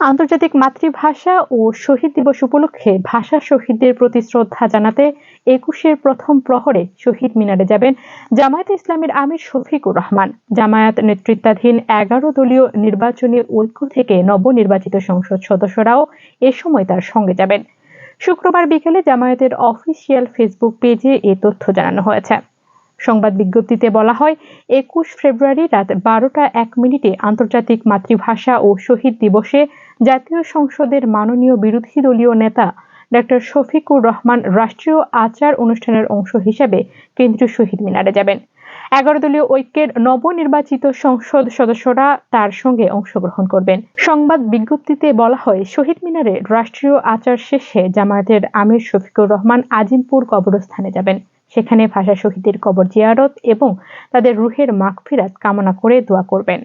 আন্তর্জাতিক মাতৃভাষা ও শহীদ দিবস উপলক্ষে ভাষা শহীদদের প্রতি শ্রদ্ধা জানাতে একুশের প্রথম প্রহরে শহীদ মিনারে যাবেন জামায়াত ইসলামের আমির শফিকুর রহমান। জামায়াত নেতৃত্বাধীন এগারো দলীয় নির্বাচনী ঐক্য থেকে নবনির্বাচিত সংসদ সদস্যরাও এ সময় তার সঙ্গে যাবেন। শুক্রবার বিকেলে জামায়াতের অফিসিয়াল ফেসবুক পেজে এ তথ্য জানানো হয়েছে। সংবাদ বিজ্ঞপ্তিতে বলা হয়, একুশ ফেব্রুয়ারি রাত বারোটা এক মিনিটে আন্তর্জাতিক মাতৃভাষা ও শহীদ দিবসে জাতীয় সংসদের মাননীয় বিরোধী দলীয় নেতা ডক্টর শফিকুর রহমান রাষ্ট্রীয় আচার অনুষ্ঠানের অংশ হিসেবে কেন্দ্রীয় শহীদ মিনারে যাবেন। এগারো দলীয় ঐক্যের নবনির্বাচিত সংসদ সদস্যরা তার সঙ্গে অংশগ্রহণ করবেন। সংবাদ বিজ্ঞপ্তিতে বলা হয়, শহীদ মিনারে রাষ্ট্রীয় আচার শেষে জামায়াতের আমির শফিকুর রহমান আজিমপুর কবরস্থানে যাবেন। সেখানে ভাষা শহীদের কবর জিয়ারত এবং তাদের রুহের মাগফিরাত কামনা করে দোয়া করবেন।